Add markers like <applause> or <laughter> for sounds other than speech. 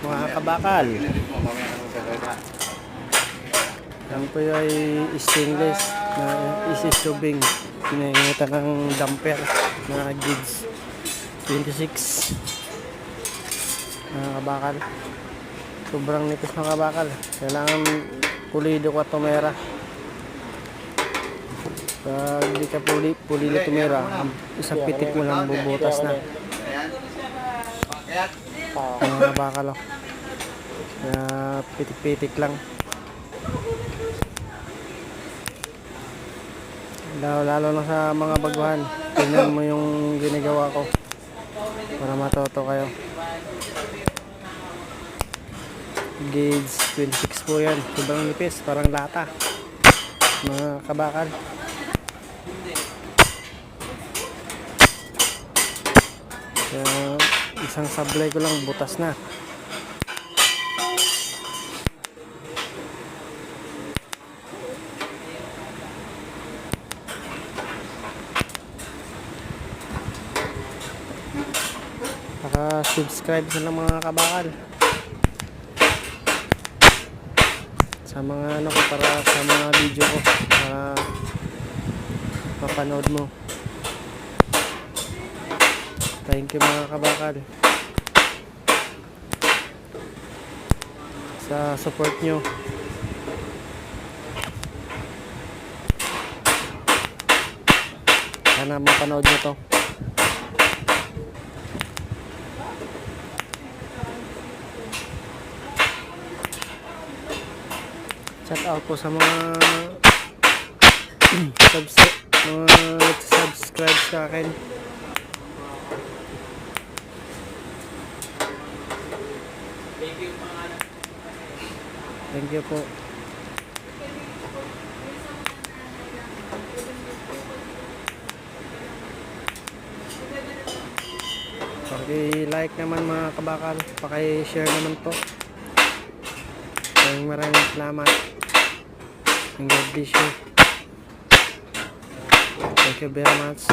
mga kabakal. Yan po ay stainless na easy tubing. Pinahingatan ng damper na gauge 26. Mga kabakal. Sobrang nipis ng kabakal. Kailangan pulido ka tumera. Pag di ka puli, pulilo tumera, ang isang pitik mo lang bubutas na. Mga kabakal. oh. Kaya pitik-pitik lang. Lalo, lalo na sa mga baguhan. Tingnan mo yung ginagawa ko. Para matoto kayo. Gauge 26 po yan. Sobrang nipis. Parang lata. Mga kabakal. Kaya isang sablay ko lang butas na. Naka-subscribe sa lang mga kabakal. Sa mga ano ko para sa mga video ko para mapanood mo. Thank you mga kabakal. Sa support nyo. Sana mapanood nyo to. Shout out po sa mga <clears throat> subs mga subscribe sa akin. Thank you po. Paki-like naman mga kabakal. Paki-share naman po. Maraming maraming salamat. And God bless you. Thank you very much.